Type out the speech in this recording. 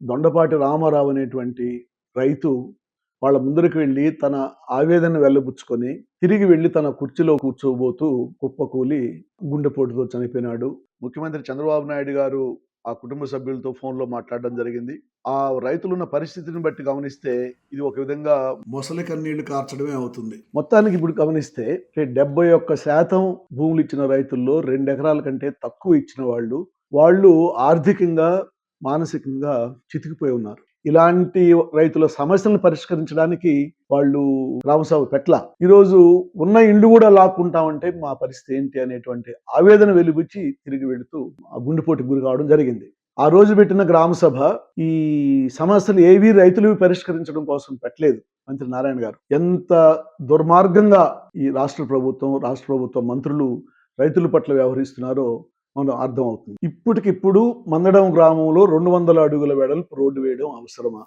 దొండపాటి రామారావు అనేటువంటి రైతు వాళ్ళ ముందరికి వెళ్ళి తన ఆవేదన వెళ్ళబుచ్చుకొని తిరిగి వెళ్ళి తన కుర్చీలో కూర్చోబోతూ కుప్పకూలి గుండెపోటుతో చనిపోయినాడు. ముఖ్యమంత్రి చంద్రబాబు నాయుడు గారు ఆ కుటుంబ సభ్యులతో ఫోన్లో మాట్లాడడం జరిగింది. ఆ రైతులున్న పరిస్థితిని బట్టి గమనిస్తే ఇది ఒక విధంగా మొసలి కన్నీళ్ళు కార్చడమే అవుతుంది. మొత్తానికి ఇప్పుడు గమనిస్తే డెబ్బై ఒక్క శాతం భూములు ఇచ్చిన రైతుల్లో రెండు ఎకరాల కంటే తక్కువ ఇచ్చిన వాళ్ళు వాళ్ళు ఆర్థికంగా మానసికంగా చితికిపోయి ఉన్నారు. ఇలాంటి రైతుల సమస్యలను పరిష్కరించడానికి వాళ్ళు గ్రామసభ పెట్ల ఈరోజు ఉన్న ఇండ్లు కూడా లాక్కుంటామంటే మా పరిస్థితి ఏంటి అనేటువంటి ఆవేదన వెలుగుచ్చి తిరిగి వెళుతూ ఆ గుండెపోటుకు గురి కావడం జరిగింది. ఆ రోజు పెట్టిన గ్రామసభ ఈ సమస్యలు ఏవి రైతులు పరిష్కరించడం కోసం పెట్టలేదు మంత్రి నారాయణ గారు. ఎంత దుర్మార్గంగా ఈ రాష్ట్ర ప్రభుత్వం రాష్ట్ర ప్రభుత్వ మంత్రులు రైతుల పట్ల వ్యవహరిస్తున్నారో మనం అర్థమవుతుంది. ఇప్పటికిప్పుడు మందడం గ్రామంలో రెండు వందల అడుగుల వెడల్పు రోడ్డు వేయడం అవసరమా?